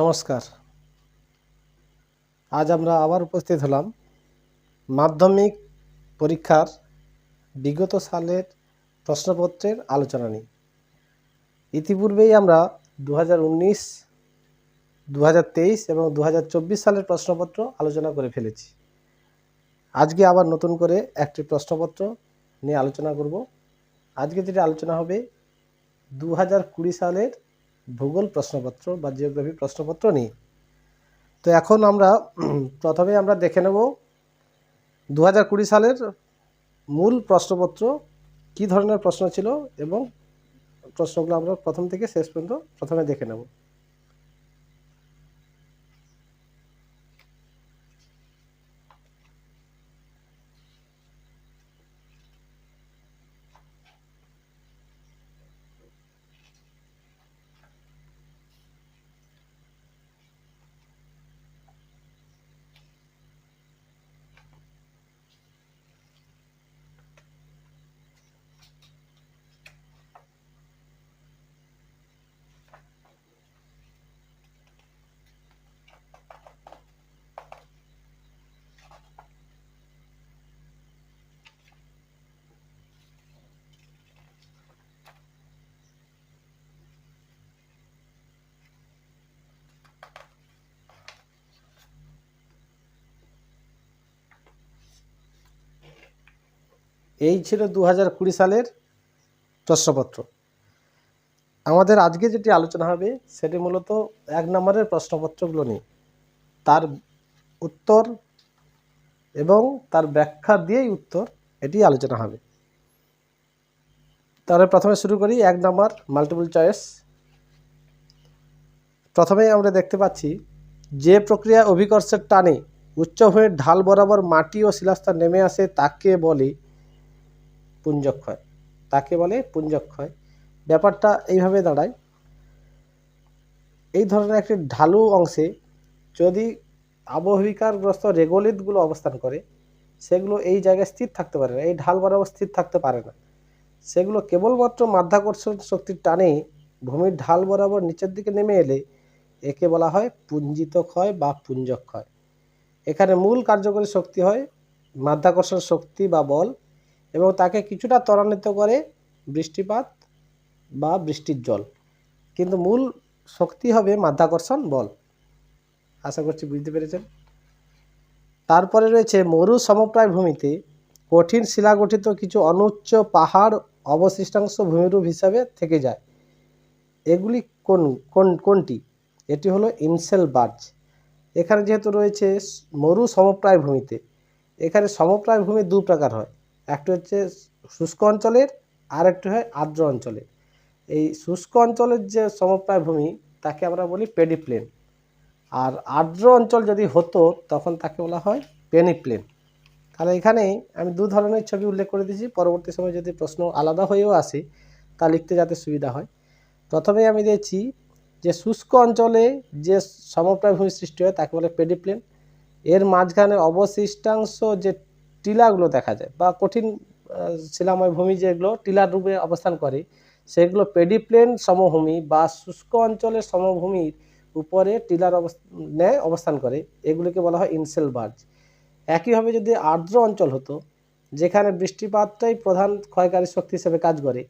নমস্কার। আজ আমরা আবার উপস্থিত হলাম মাধ্যমিক পরীক্ষার বিগত সালের প্রশ্নপত্রের আলোচনা নিয়ে। ইতিপূর্বেই আমরা দু হাজার উনিশ দু হাজার তেইশ এবং দু হাজার চব্বিশ সালের প্রশ্নপত্র আলোচনা করে ফেলেছি। আজকে আবার নতুন করে একটি প্রশ্নপত্র নিয়ে আলোচনা করব। আজকে যেটা আলোচনা হবে দু হাজার কুড়ি সালের ভূগোল প্রশ্নপত্র বা জিওগ্রাফি প্রশ্নপত্র নিয়ে। তো এখন আমরা প্রথমে আমরা দেখে নেব দু হাজার কুড়ি সালের মূল প্রশ্নপত্র কী ধরনের প্রশ্ন ছিল এবং প্রশ্নগুলো আমরা প্রথম থেকে শেষ পর্যন্ত প্রথমে দেখে নেব। এই ছিল দু হাজার কুড়ি সালের প্রশ্নপত্র। আমাদের আজকে যেটি আলোচনা হবে, সেটি মূলত এক নম্বরের প্রশ্নপত্রগুলো নিয়ে। তার উত্তর এবং তার ব্যাখ্যা দিয়েই উত্তর এটি আলোচনা হবে। তাহলে প্রথমে শুরু করি, এক নম্বর মাল্টিপল চয়েস প্রথমেই আমরা দেখতে পাচ্ছি, যে প্রক্রিয়া অভিকর্ষের টানে উচ্চভূমির ঢাল বরাবর মাটি ও শিলাস্তর নেমে আসে, তাকে বলে পুঞ্জক্ষয়। তাকে বলে পুঞ্জক্ষয়। ব্যাপারটা এইভাবে দাঁড়ায়। এই ধরনের একটি ঢালু অংশে যদি আবহবিকারগ্রস্ত রেগোলিতগুলো অবস্থান করে, সেগুলো এই জায়গায় স্থির থাকতে পারে না, এই ঢাল বরাবর স্থির থাকতে পারে না। সেগুলো কেবলমাত্র মাধ্যাকর্ষণ শক্তির টানে ভূমির ঢাল বরাবর নিচের দিকে নেমে এলে একে বলা হয় পুঞ্জিত ক্ষয় বা পুঞ্জক্ষয়। এখানে মূল কার্যকরী শক্তি হয় মাধ্যাকর্ষণ শক্তি বা বল এবং তাকে কিছুটা ত্বরান্বিত করে বৃষ্টিপাত বা বৃষ্টির জল। কিন্তু মূল শক্তি হবে মাধ্যাকর্ষণ বল। আশা করছি বুঝতে পেরেছেন? তারপরে রয়েছে মরু সমপ্রায় ভূমিতে কঠিন শিলাগঠিত কিছু অনুচ্চ পাহাড় অবশিষ্টাংশ ভূমিরূপ হিসাবে থেকে যায়। এগুলি কোন কোন, কোনটি? এটি হলো ইনসেল বার্জ। এখানে যেহেতু রয়েছে মরু সমপ্রায় ভূমিতে, এখানে সমপ্রায় ভূমি দু প্রকার হয়। একটি হচ্ছে শুষ্ক অঞ্চলের আর একটি হয় আর্দ্র অঞ্চলের। এই শুষ্ক অঞ্চলের যে সমপ্রায় ভূমি তাকে আমরা বলি পেডিপ্লেন। আর আর্দ্র অঞ্চল যদি হতো, তখন তাকে বলা হয় পেনিপ্লেন। তাহলে এখানে আমি দু ধরনের ছবি উল্লেখ করে দিয়েছি। পরবর্তী সময় যদি প্রশ্ন আলাদা হয়েও আসে, তা লিখতে যাতে সুবিধা হয়। প্রথমে আমি দিয়েছি যে শুষ্ক অঞ্চলে যে সমপ্রায় ভূমি সৃষ্টি হয়, তাকে বলে পেডিপ্লেন। এর মাঝখানে অবশিষ্টাংশ যে টিলাগুলো দেখা যায় বা কঠিন শিলাময় ভূমি যেগুলো টিলার রূপে অবস্থান করে, সেগুলো পেডিপ্লেন সমভূমি বা শুষ্ক অঞ্চলের সমভূমির উপরে টিলার ন্যায় অবস্থান করে, এগুলিকে বলা হয় ইনসেল বার্জ। একইভাবে যদি আর্দ্র অঞ্চল হতো, যেখানে বৃষ্টিপাতটাই প্রধান ক্ষয়কারী শক্তি হিসেবে কাজ করে,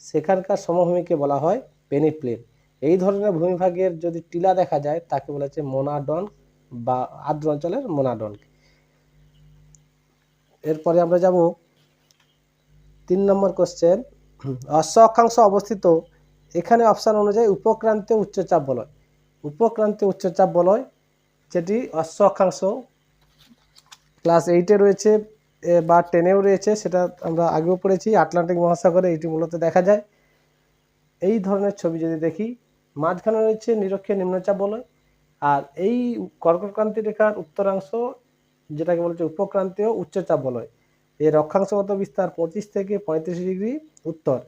সেখানকার সমভূমিকে বলা হয় পেনিপ্লেন। এই ধরনের ভূমিভাগের যদি টিলা দেখা যায়, তাকে বলা হচ্ছে মোনাডন বা আর্দ্র অঞ্চলের মোনাডন এরপরে আমরা যাব তিন নম্বর কোশ্চেন অশ্ব অক্ষাংশ অবস্থিত, এখানে অপশান অনুযায়ী উপক্রান্তীয় উচ্চচাপ বলয়। উপক্রান্তীয় উচ্চচাপ বলয়, যেটি অশ্ব অক্ষাংশ ক্লাস এইটে রয়েছে বা টেনেও রয়েছে, সেটা আমরা আগেও পড়েছি, আটলান্টিক মহাসাগরে এটি মূলত দেখা যায়। এই ধরনের ছবি যদি দেখি, মাঝখানে রয়েছে নিরক্ষীয় নিম্নচাপ বলয়, আর এই কর্কটক্রান্তি রেখার উত্তরাংশ যেটাকে বলা হচ্ছে উপক্রান্তীয় উচ্চচাপ বলয়। এর অক্ষাংশগত বিস্তার পঁচিশ থেকে পঁয়ত্রিশ ডিগ্রি উত্তর।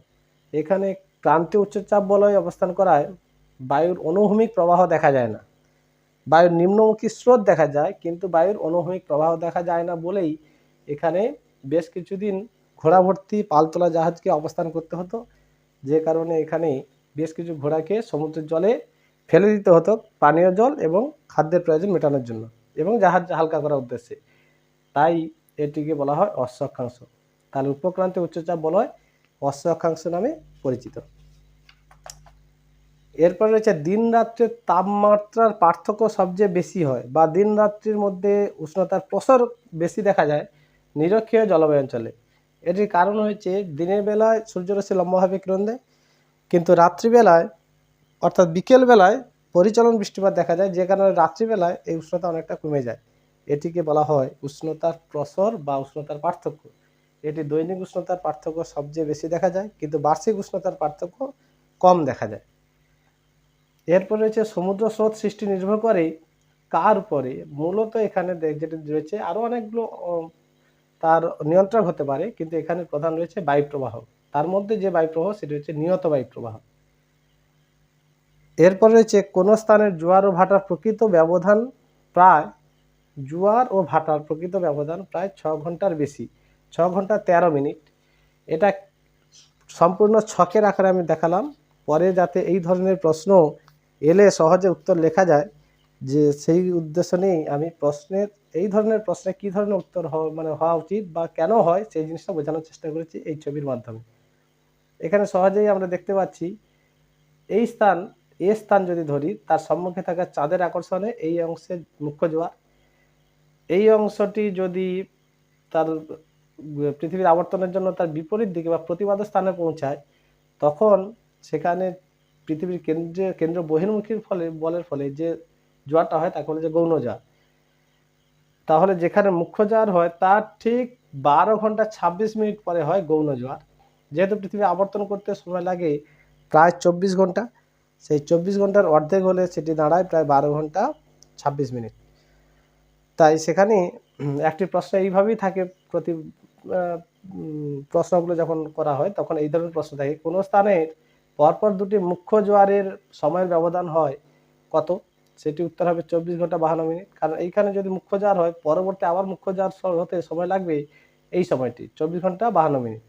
এখানে ক্রান্তীয় উচ্চচাপ বলয় অবস্থান করায় বায়ুর অনুভূমিক প্রবাহ দেখা যায় না। বায়ুর নিম্নমুখী স্রোত দেখা যায়, কিন্তু বায়ুর অনুভূমিক প্রবাহ দেখা যায় না বলেই এখানে বেশ কিছুদিন ঘোড়া ভর্তি পালতোলা জাহাজকে অবস্থান করতে হতো, যে কারণে এখানে বেশ কিছু ঘোড়াকে সমুদ্রের জলে ফেলে দিতে হতো পানীয় জল এবং খাদ্যের প্রয়োজন মেটানোর জন্য। এবং জাহাজ হালকা করার উদ্দেশ্যে। তাই এটিকে বলা হয় অশ্ব অক্ষাংশ তাহলে উপক্রান্তীয় উচ্চচাপ বলা হয় অশ্ব অক্ষাংশ নামে পরিচিত। এরপর রয়েছে দিন রাত্রের তাপমাত্রার পার্থক্য সবচেয়ে বেশি হয় বা দিন রাত্রির মধ্যে উষ্ণতার প্রসার বেশি দেখা যায় নিরক্ষীয় জলবায়ু অঞ্চলে এটির কারণ হচ্ছে দিনের বেলায় সূর্যরশ্মি লম্বাভাবে কিরণ দেয় কিন্তু রাত্রিবেলায়, অর্থাৎ বিকেল বেলায় পরিচলন বৃষ্টিপাত দেখা যায়, যে কারণে রাত্রিবেলায় এই উষ্ণতা অনেকটা কমে যায়। এটিকে বলা হয় উষ্ণতার প্রসর বা উষ্ণতার পার্থক্য। এটি দৈনিক উষ্ণতার পার্থক্য সবচেয়ে বেশি দেখা যায়, কিন্তু বার্ষিক উষ্ণতার পার্থক্য কম দেখা যায়। এরপর রয়েছে সমুদ্র স্রোত সৃষ্টি নির্ভর করে কার উপরে। মূলত এখানে যেটি রয়েছে আরও অনেকগুলো তার নিয়ন্ত্রণ হতে পারে, কিন্তু এখানে প্রধান রয়েছে বায়ুপ্রবাহ। তার মধ্যে যে বায়ুপ্রবাহ, সেটি হচ্ছে নিয়ত বায়ুপ্রবাহ। এরপর রয়েছে কোন স্থানের জোয়ার ও ভাটার প্রকৃত ব্যবধান প্রায়, জোয়ার ও ভাটার প্রকৃত ব্যবধান প্রায় ছ ঘণ্টার বেশি, ছ ঘণ্টা তেরো মিনিট। এটা সম্পূর্ণ ছকের আকারে আমি দেখালাম। পরে যাতে এই ধরনের প্রশ্ন এলে সহজে উত্তর লেখা যায়, যে সেই উদ্দেশ্য নিয়েই আমি প্রশ্নের, এই ধরনের প্রশ্নে কী ধরনের উত্তর হওয়া মানে হওয়া উচিত বা কেন হয়, সেই জিনিসটা বোঝানোর চেষ্টা করেছি এই ছবির মাধ্যমে। এখানে সহজেই আমরা দেখতে পাচ্ছি, এই স্থান এ স্থান যদি ধরি, তার সম্মুখে থাকা চাঁদের আকর্ষণে এই অংশে মুখ্য জোয়ার। এই অংশটি যদি তার পৃথিবীর আবর্তনের জন্য তার বিপরীত দিকে বা প্রতিবাদ স্থানে পৌঁছায়, তখন সেখানে পৃথিবীর কেন্দ্রে, কেন্দ্র বহির্মুখীর ফলে, বলের ফলে যে জোয়ারটা হয়, তাকে বলে যে গৌণ জোয়ার। তাহলে যেখানে মুখ্য জোয়ার হয়, তার ঠিক বারো ঘণ্টা ছাব্বিশ মিনিট পরে হয় গৌণ জোয়ার। যেহেতু পৃথিবী আবর্তন করতে সময় লাগে, প্রায় চব্বিশ ঘণ্টা সেই চব্বিশ ঘণ্টার অর্ধেক হলে সেটি দাঁড়ায় প্রায় বারো ঘণ্টা ছাব্বিশ মিনিট। তাই সেখানে একটি প্রশ্ন এইভাবেই থাকে প্রতি প্রশ্নগুলো যখন করা হয়, তখন এই ধরনের প্রশ্ন থাকে, কোনো স্থানের পরপর দুটি মুখ্য জোয়ারের সময়ের ব্যবধান হয় কত? সেটি উত্তর হবে চব্বিশ ঘণ্টা বাহান্ন মিনিট। কারণ এইখানে যদি মুখ্য জোয়ার হয়, পরবর্তী আবার মুখ্য জোয়ার হতে সময় লাগবে এই সময়টি, চব্বিশ ঘণ্টা বাহান্ন মিনিট।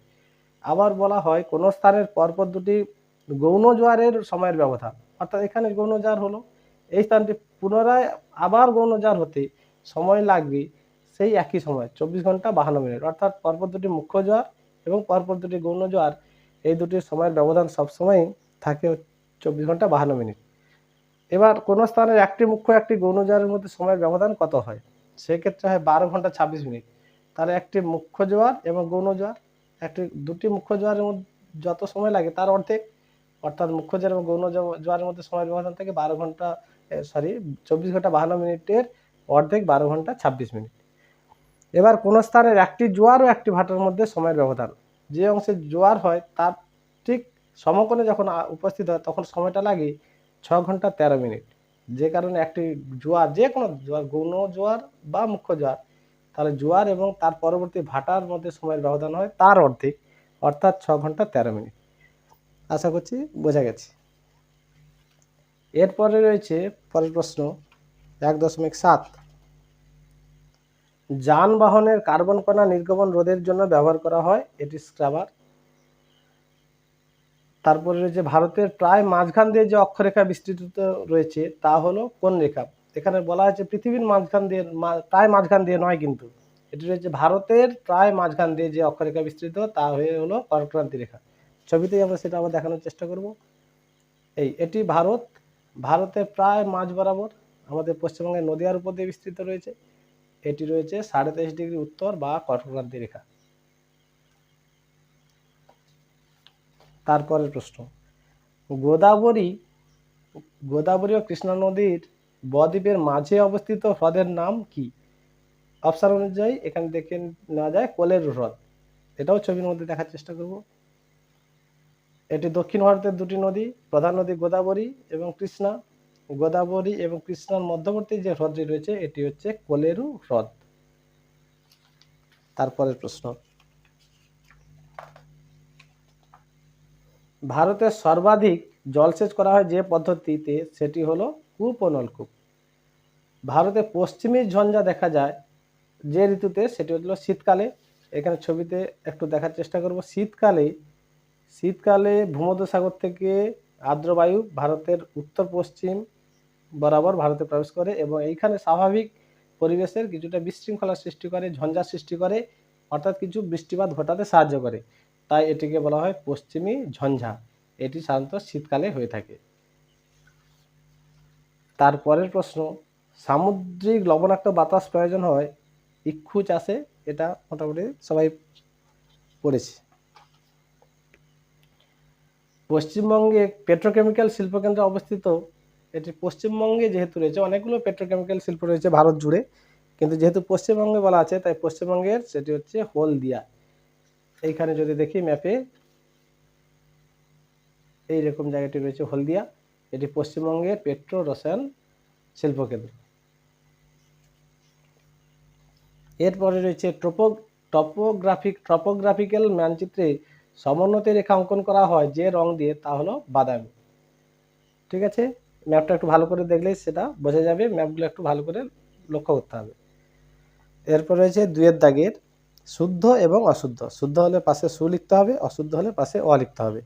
আবার বলা হয়, কোনো স্থানের পরপর দুটি গৌণ জোয়ারের সময়ের ব্যবধান। অর্থাৎ এখানে গৌণ জোয়ার হলো, এই স্থানটি পুনরায় আবার গৌণ জোয়ার হতে সময় লাগবে সেই একই সময়, চব্বিশ ঘণ্টা বাহান্ন মিনিট। অর্থাৎ পরপর দুটি মুখ্য জোয়ার এবং পরপর দুটি গৌণ জোয়ার এই দুটির সময়ের ব্যবধান সবসময়ই থাকে চব্বিশ ঘণ্টা বাহান্ন মিনিট। এবার কোনো স্থানের একটি মুখ্য, একটি গৌণ জোয়ারের মধ্যে সময়ের ব্যবধান কত হয়? সেক্ষেত্রে হয় বারো ঘণ্টা ছাব্বিশ মিনিট। তাহলে একটি মুখ্য জোয়ার এবং গৌণ জোয়ার একটি, দুটি মুখ্য জোয়ারের মধ্যে যত সময় লাগে তার অর্ধেক অর্থাৎ মুখ্য জোয়ার এবং গৌণ জোয়ারের মধ্যে সময়ের ব্যবধান থাকে বারো ঘণ্টা সরি চব্বিশ ঘণ্টা বাহান্ন মিনিটের অর্ধেক বারো ঘণ্টা ছাব্বিশ মিনিট। এবার কোন স্থানের একটি জোয়ার ও একটি ভাটার মধ্যে সময়ের ব্যবধান। যে অংশে জোয়ার হয় তার ঠিক সমকোণে যখন উপস্থিত হয় তখন সময়টা লাগে ছ ঘণ্টা তেরো মিনিট। যে কারণে একটি জোয়ার, যে কোনো জোয়ার, গৌণ জোয়ার বা মুখ্য জোয়ার, তাহলে জোয়ার এবং তার পরবর্তী ভাটার মধ্যে সময়ের ব্যবধান হয় তার অর্ধেক, অর্থাৎ ছ ঘণ্টা তেরো মিনিট। আশা করছি বোঝা গেছে। এরপরে রয়েছে পরের প্রশ্ন, এক দশমিক সাত। যানবাহনের কার্বন কণা নির্গমন রোধের জন্য ব্যবহার করা হয়, এটি স্ক্রাবার। তারপরে রয়েছে ভারতের প্রায় মাঝখান দিয়ে যে অক্ষরেখা বিস্তৃত রয়েছে, তা হলো কোন রেখা। এখানে বলা হয়েছে পৃথিবীর মাঝখান দিয়ে প্রায় মাঝখান দিয়ে নয় কিন্তু। এটি রয়েছে ভারতের প্রায় মাঝখান দিয়ে যে অক্ষরেখা বিস্তৃত, তা হয়ে হলো কর্কক্রান্তি রেখা। ছবিতেই আমরা সেটা আবার দেখানোর চেষ্টা করব। এই, এটি ভারত। ভারতের প্রায় মাঝ বরাবর আমাদের পশ্চিমবঙ্গের নদীয়ার উপর দিয়ে বিস্তৃত রয়েছে। এটি রয়েছে সাড়ে তেইশ ডিগ্রি উত্তর বা কর্কক্রান্তি রেখা। তারপরের প্রশ্ন। গোদাবরী গোদাবরী ও কৃষ্ণা নদীর বদ্বীপের মাঝে অবস্থিত হ্রদের নাম কি? অপশন অনুযায়ী এখানে দেখে নেওয়া যায় কোলের হ্রদ। এটাও ছবির মধ্যে দেখার চেষ্টা করব। এটি দক্ষিণ ভারতের দুটি নদী, প্রধান নদী গোদাবরী এবং কৃষ্ণা। গোদাবরী এবং কৃষ্ণার মধ্যবর্তী যে হ্রদটি রয়েছে, এটি হচ্ছে কোলেরু হ্রদ। তারপরের প্রশ্ন। ভারতে সর্বাধিক জলসেচ করা হয় যে পদ্ধতিতে, সেটি হলো কূপ ও নলকূপ। ভারতে পশ্চিমী ঝঞ্ঝা দেখা যায়, যে ঋতুতে, সেটি হলো শীতকালে। এখানে ছবিতে একটু দেখার চেষ্টা করব। শীতকালে শীতকালে ভূমধ্যসাগর থেকে আর্দ্রবায়ু ভারতের উত্তর পশ্চিম বরাবর ভারতে প্রবেশ করে এবং এইখানে স্বাভাবিক পরিবেশের কিছুটা বিশৃঙ্খলা সৃষ্টি করে, ঝঞ্ঝা সৃষ্টি করে, অর্থাৎ কিছু বৃষ্টিপাত ঘটাতে সাহায্য করে। তাই এটিকে বলা হয় পশ্চিমী ঝঞ্ঝা। এটি সাধারণত শীতকালে হয়ে থাকে। তারপরের প্রশ্ন, সামুদ্রিক লবণাক্ত বাতাস প্রয়োজন হয় ইক্ষু চাষে এটা মোটামুটি সবাই পড়েছে। পশ্চিমবঙ্গে পেট্রোকেমিক্যাল শিল্পকেন্দ্র অবস্থিত, এটি পশ্চিমবঙ্গে যেহেতু রয়েছে, অনেকগুলো পেট্রোকেমিক্যাল শিল্প রয়েছে ভারত জুড়ে। কিন্তু যেহেতু পশ্চিমবঙ্গে বলা আছে, তাই পশ্চিমবঙ্গের সেটি হচ্ছে হলদিয়া। এইখানে যদি দেখি ম্যাপে এই রকম জায়গাটি রয়েছে হলদিয়া। এটি পশ্চিমবঙ্গের পেট্রো রসায়ন শিল্পকেন্দ্র। এরপরে রয়েছে ট্রোপো টপোগ্রাফিক টপোগ্রাফিক্যাল মানচিত্রে সমোন্নতি রেখা অঙ্কন করা হয় যে রং দিয়ে, তা হলো বাদামি। ঠিক আছে? ম্যাপটা একটু ভালো করে দেখলেই সেটা বোঝা যাবে। ম্যাপগুলো একটু ভালো করে লক্ষ্য করতে হবে। এরপর রয়েছে দুয়ের দাগের শুদ্ধ এবং অশুদ্ধ। শুদ্ধ হলে পাশে সু লিখতে হবে, অশুদ্ধ হলে পাশে অ লিখতে হবে।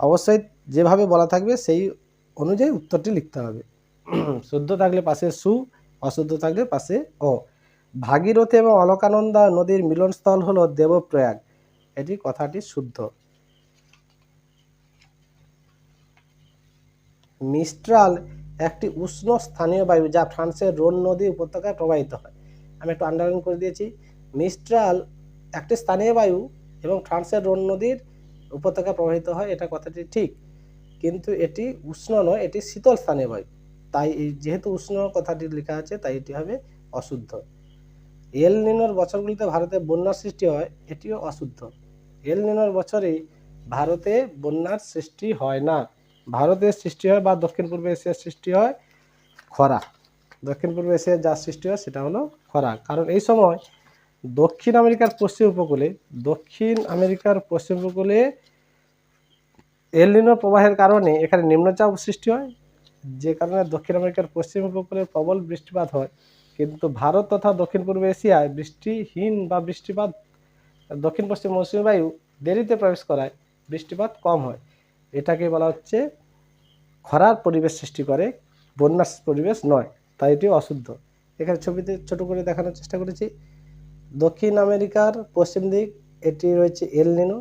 অবশ্যই যেভাবে বলা থাকবে সেই অনুযায়ী উত্তরটি লিখতে হবে। শুদ্ধ থাকলে পাশে সু, অশুদ্ধ থাকলে পাশে অ। ভাগীরথী এবং অলকানন্দা নদীর মিলনস্থল হলো দেবপ্রয়াগ। এটি কথাটি শুদ্ধ। মিস্ট্রাল একটি উষ্ণ স্থানীয় বায়ু যা ফ্রান্সের রোন নদী উপত্যকায় প্রবাহিত হয়। আমি একটু আন্ডারলাইন করে দিয়েছি। মিস্ট্রাল একটি স্থানীয় বায়ু এবং ফ্রান্সের রোন নদীর উপত্যকায় প্রবাহিত হয়, এটা কথাটি ঠিক। কিন্তু এটি উষ্ণ নয়, এটি শীতল স্থানীয় বায়ু। তাই এই যেহেতু উষ্ণ কথাটি লেখা আছে, তাই এটি হবে অশুদ্ধ। এল নিনোর বছরগুলিতে ভারতে বন্যার সৃষ্টি হয়, এটিও অশুদ্ধ। এল নিনোর বছরে ভারতে বন্যার সৃষ্টি হয় না। ভারতের সৃষ্টি হয় বা দক্ষিণ পূর্ব এশিয়ার সৃষ্টি হয় খরা। দক্ষিণ পূর্ব এশিয়ার যা সৃষ্টি হয় সেটা হলো খরা। কারণ এই সময় দক্ষিণ আমেরিকার পশ্চিম উপকূলে, দক্ষিণ আমেরিকার পশ্চিম উপকূলে এলিনো প্রবাহের কারণে এখানে নিম্নচাপ সৃষ্টি হয়, যে কারণে দক্ষিণ আমেরিকার পশ্চিম উপকূলে প্রবল বৃষ্টিপাত হয়। কিন্তু ভারত তথা দক্ষিণ পূর্ব এশিয়ায় বৃষ্টিহীন বা বৃষ্টিপাত দক্ষিণ পশ্চিম মৌসুমী বায়ু দেরিতে প্রবেশ করায় বৃষ্টিপাত কম হয়। এটাকে বলা হচ্ছে খরার পরিবেশ সৃষ্টি করে, বন্যার পরিবেশ নয়, তাই এটি অশুদ্ধ। এখানে ছবিতে ছোট করে দেখানোর চেষ্টা করেছি। দক্ষিণ আমেরিকার পশ্চিম দিক, এটি রয়েছে এল নিনো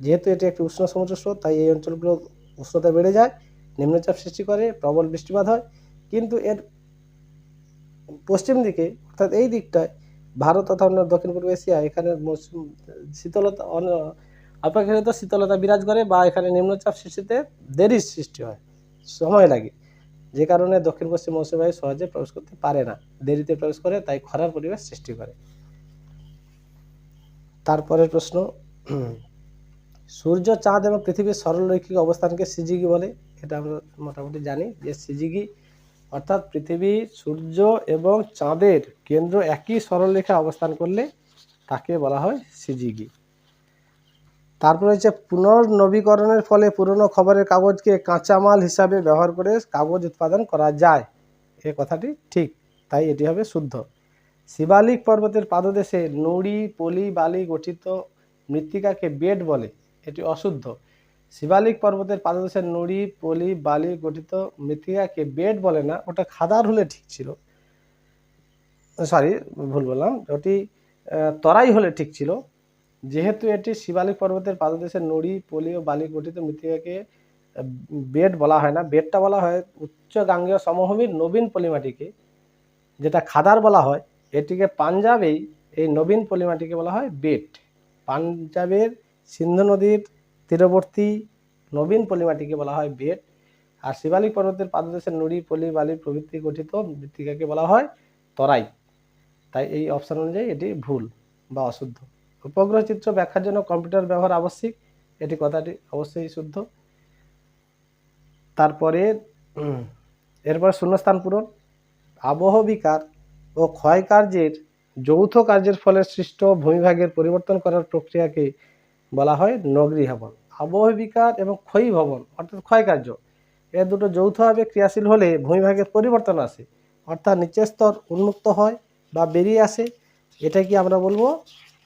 যেহেতু এটি একটি উষ্ণ সমুদ্র স্রোত, তাই এই অঞ্চলগুলো উষ্ণতা বেড়ে যায়, নিম্নচাপ সৃষ্টি করে, প্রবল বৃষ্টিপাত হয়। কিন্তু এর পশ্চিম দিকে, অর্থাৎ এই দিকটায় ভারত তথা অন্য দক্ষিণ পূর্ব এশিয়া এখানে মৌসুম, শীতলতা অপেক্ষাকৃত শীতলতা বিরাজ করে বা এখানে নিম্নচাপ সৃষ্টিতে দেরির সৃষ্টি হয়, সময় লাগে। যে কারণে দক্ষিণ পশ্চিম মৌসুমী বায়ু সহজে প্রবেশ করতে পারে না, দেরিতে প্রবেশ করে তাই খরার পরিবেশ সৃষ্টি করে। তারপরের প্রশ্ন সূর্য, চাঁদ এবং পৃথিবীর সরলরৈখিক অবস্থানকে সিজিগি বলে, এটা আমরা মোটামুটি জানি যে সিজিগি অর্থাৎ পৃথিবী, সূর্য এবং চাঁদের কেন্দ্র একই সরলরেখা অবস্থান করলে তাকে বলা হয় সিজিগি। তারপর হচ্ছে পুনর্নবীকরণের ফলে পুরনো খবরের কাগজকে কাঁচামাল হিসাবে ব্যবহার করে কাগজ উৎপাদন করা যায়। এ কথাটি ঠিক, তাই এটি হবে শুদ্ধ। শিবালিক পর্বতের পাদদেশে নুড়ি, পলি, বালি গঠিত মৃত্তিকাকে বেড বলে। এটি অশুদ্ধ। শিবালিক পর্বতের পাদদেশে নুড়ি, পলি, বালি গঠিত মৃত্তিকাকে বেড বলে না, ওটা খাদার হলে ঠিক ছিল। সরি ভুল বললাম। ওটি তরাই হলে ঠিক ছিল। যেহেতু এটি শিবালিক পর্বতের পাদদেশে নুড়ি, পলি ও বালি গঠিত মৃত্তিকাকে বেড বলা হয় না। বেডটা বলা হয় উচ্চ গাঙ্গেয় সমভূমির নবীন পলিমাটিকে, যেটা খাদার বলা হয়। এটিকে পাঞ্জাবেই এই নবীন পলিমাটিকে বলা হয় বেট পাঞ্জাবের সিন্ধু নদীর তীরবর্তী নবীন পলিমাটিকে বলা হয় বেট, আর শিবালিক পর্বতের পাদদেশের নুড়ি, পলি, বালি প্রভৃতি গঠিত মৃত্তিকাকে বলা হয় তরাই। তাই এই অপশন অনুযায়ী এটি ভুল বা অশুদ্ধ। উপগ্রহ চিত্র ব্যাখ্যার জন্য কম্পিউটার ব্যবহার আবশ্যিক। এটি কথাটি অবশ্যই শুদ্ধ। তারপরে এরপর শূন্যস্থান পূরণ। আবহবিকার ও ক্ষয় কার্যের যৌথ কার্যের ফলে সৃষ্ট ভূমিভাগের পরিবর্তন করার প্রক্রিয়াকে বলা হয় নগরীভবন আবহবিকার এবং ক্ষয়ী ভবন, অর্থাৎ ক্ষয়কার্য এ দুটো যৌথভাবে ক্রিয়াশীল হলে ভূমিভাগের পরিবর্তন আসে, অর্থাৎ নিচের স্তর উন্মুক্ত হয় বা বেরিয়ে আসে। এটা কি আমরা বলব?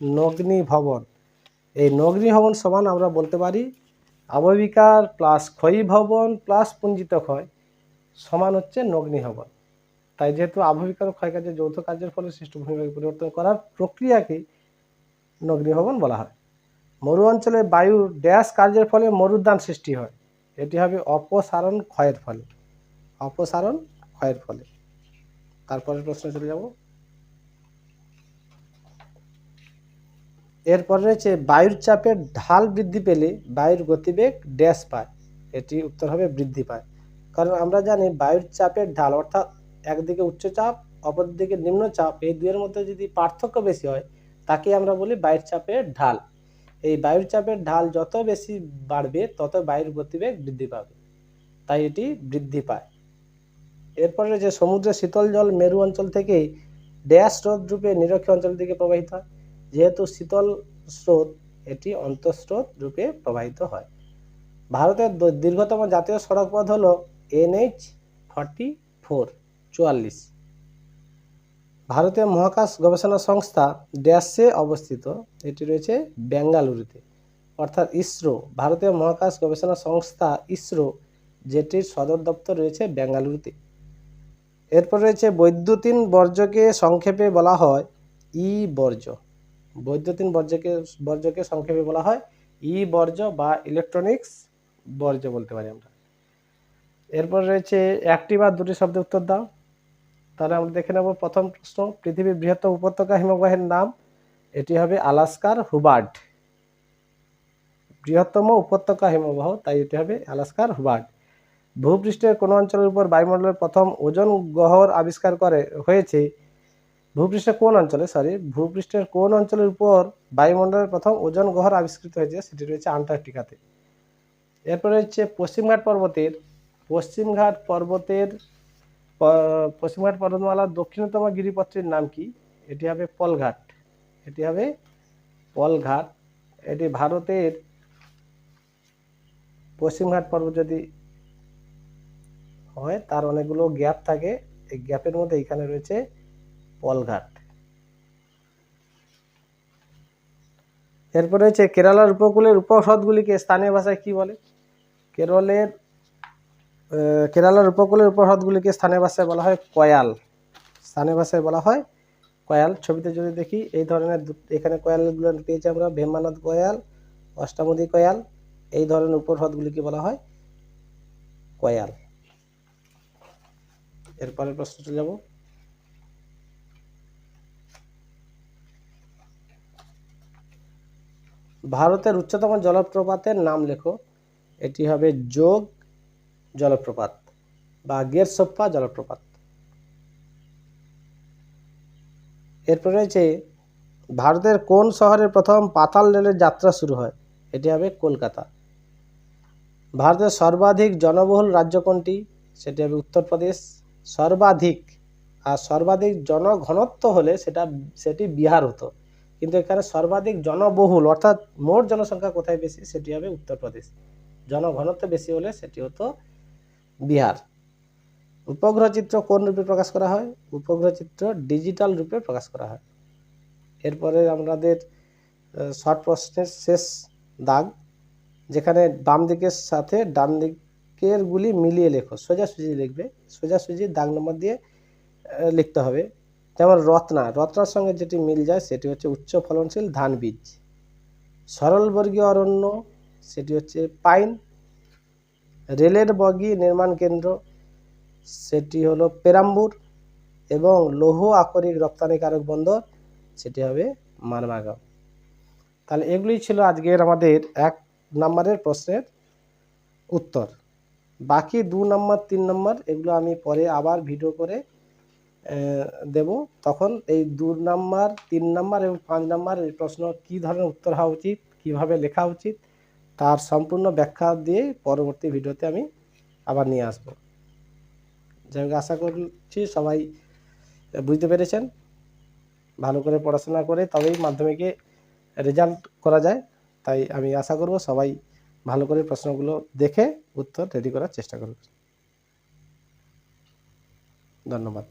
নগ্নি ভবন। এই নগ্নি ভবন সমান আমরা বলতে পারি আবহবিকার প্লাস ক্ষয়ী ভবন প্লাস পুঞ্জিত ক্ষয় সমান হচ্ছে নগ্নি ভবন। তাই যেহেতু আবহবিকার ও ক্ষয়কার্যের যৌথ কার্যের ফলে সৃষ্ট ভূমিভাগ পরিবর্তন করার প্রক্রিয়াকে নগ্নি ভবন বলা হয়। মরু অঞ্চলে বায়ুর ড্যাশ কার্যের ফলে মরুদ্যান সৃষ্টি হয়। এটি হবে অপসারণ ক্ষয়ের ফলে। অপসারণ ক্ষয়ের ফলে। তারপরের প্রশ্ন চলে যাব। এরপর রয়েছে, বায়ুর চাপের ঢাল বৃদ্ধি পেলে বায়ুর গতিবেগ ড্যাশ পায়। এটি উত্তর হবে বৃদ্ধি পায়। কারণ আমরা জানি বায়ুর চাপের ঢাল অর্থাৎ একদিকে উচ্চচাপ অপরদিকে নিম্নচাপ এই দুয়ের মধ্যে যদি পার্থক্য বেশি হয় তাকে আমরা বলি বায়ুর চাপের ঢাল। এই বায়ুর চাপের ঢাল যত বেশি বাড়বে, তত বায়ুর গতিবেগ বৃদ্ধি পাবে। তাই এটি বৃদ্ধি পায়। এরপরে যে সমুদ্রের শীতল জল মেরু অঞ্চল থেকে ড্যাশ স্রোত রূপে নিরক্ষীয় অঞ্চল দিকে প্রবাহিত হয়। যেহেতু শীতল স্রোত, এটি অন্তঃস্রোত রূপে প্রবাহিত হয়। ভারতের দীর্ঘতম জাতীয় সড়ক পথ হল এনএইচ ফর্টি ফোর, চুয়াল্লিশ। ভারতীয় মহাকাশ গবেষণা সংস্থা ড্যাশে অবস্থিত। এটি রয়েছে বেঙ্গালুরুতে। অর্থাৎ ইসরো, ভারতীয় মহাকাশ গবেষণা সংস্থা ইসরো যেটির সদর দপ্তর রয়েছে বেঙ্গালুরুতে। এরপর রয়েছে বৈদ্যুতিন বর্জ্যকে সংক্ষেপে বলা হয় ই বর্জ্য বৈদ্যুতিন বর্জ্যকে বর্জ্যকে সংক্ষেপে বলা হয় ই বর্জ্য বা ইলেকট্রনিক্স বর্জ্য বলতে পারি আমরা। এরপর রয়েছে একটি বা দুটি শব্দের উত্তর দাও। তাহলে আমরা দেখে নেব প্রথম প্রশ্ন, পৃথিবীর বৃহত্তম উপত্যকা হিমবাহের নাম, এটি হবে আলাস্কার হুবার্ড বৃহত্তম উপত্যকা হিমবাহ, তাই এটি হবে আলাস্কার হুবার্ড ভূপৃষ্ঠের কোন অঞ্চলের উপর বায়ুমণ্ডলের প্রথম ওজন গহ্বর আবিষ্কার করে, হয়েছে। ভূপৃষ্ঠের কোন অঞ্চলে সরি ভূপৃষ্ঠের কোন অঞ্চলের উপর বায়ুমণ্ডলের প্রথম ওজন গহ্বর আবিষ্কৃত হয়েছে, সেটি রয়েছে আন্টার্কটিকাতে। এরপরে হচ্ছে পশ্চিমঘাট পর্বতের পশ্চিমঘাট পর্বতের পশ্চিমঘাট পর্বতমালার দক্ষিণতম গিরিপথটির নাম কি? এটি হবে পলঘাট। এটি হবে পলঘাট। এটি ভারতের পশ্চিমঘাট পর্বত যদি হয়, তার অনেকগুলো গ্যাপ থাকে। এই গ্যাপের মধ্যে এখানে রয়েছে পলঘাট। এরপরে হচ্ছে কেরালার উপকূলের উপহ্রদগুলিকে স্থানীয় ভাষায় কি বলে? কেরলের কেরালার উপকূলের উপহ্রদগুলিকে স্থানীয় ভাষায় বলা হয় কয়াল। স্থানীয় ভাষায় বলা হয় কয়াল। ছবিতে যদি দেখি, এই ধরনের এখানে কয়ালগুলো পেয়েছি আমরা। ভীমানদ কয়াল, অষ্টামদী কয়াল, এই ধরনের উপহ্রদগুলিকে বলা হয় কয়াল। এরপরের প্রশ্ন চলে যাব। ভারতের উচ্চতম জলপ্রপাতের নাম লেখো। এটি হবে যোগ জলপ্রপাত বা গেরসোপ্পা জলপ্রপাত। এরপর রয়েছে, ভারতের কোন শহরে প্রথম পাতাল রেলের যাত্রা শুরু হয়? এটি হবে কলকাতা। ভারতের সর্বাধিক জনবহুল রাজ্য কোনটি? সেটি হবে উত্তরপ্রদেশ। সর্বাধিক আর সর্বাধিক জনঘনত্ব হলে সেটা, সেটি বিহার হতো। কিন্তু এখানে সর্বাধিক জনবহুল, অর্থাৎ মোট জনসংখ্যা কোথায় বেশি? সেটি হবে উত্তরপ্রদেশ। জনঘনত্ব বেশি হলে সেটি হতো বিহার। উপগ্রহ চিত্র কোন রূপে প্রকাশ করা হয়? উপগ্রহ চিত্র ডিজিটাল রূপে প্রকাশ করা হয়। এরপরে আমাদের শর্ট প্রশ্নের শেষ দাগ, যেখানে বাম দিকের সাথে ডান দিকের গুলি মিলিয়ে লেখো, সোজাসুজি লিখবে, সোজাসুজি দাগ নম্বর দিয়ে লিখতে হবে। যেমন রত্না, রত্নার সঙ্গে যেটি মিল যায় সেটি হচ্ছে উচ্চ ফলনশীল ধান বীজ। সরলবর্গীয় অরণ্য, সেটি হচ্ছে পাইন রেলের বগি নির্মাণ কেন্দ্র। সেটি হলো পেরাম্বুর এবং লৌহ আকরিক রপ্তানিকারক বন্দর। সেটি হবে মানমাগাঁও তাহলে এগুলি ছিল আজকের আমাদের এক নম্বরের প্রশ্নের উত্তর। বাকি দু নম্বর, তিন নম্বর এগুলো আমি পরে আবার ভিডিও করে দেব। তখন এই দু নাম্বার, তিন নাম্বার এবং পাঁচ নাম্বার এই প্রশ্ন কী ধরনের উত্তর হওয়া উচিত, কীভাবে লেখা উচিত তার সম্পূর্ণ ব্যাখ্যা দিয়ে পরবর্তী ভিডিওতে আমি আবার নিয়ে আসব। হোক, আশা করছি সবাই বুঝতে পেরেছেন। ভালো করে পড়াশোনা করে তবেই মাধ্যমিকে রেজাল্ট করা যায়। তাই আমি আশা করব সবাই ভালো করে প্রশ্নগুলো দেখে উত্তর রেডি করার চেষ্টা করবে ধন্যবাদ।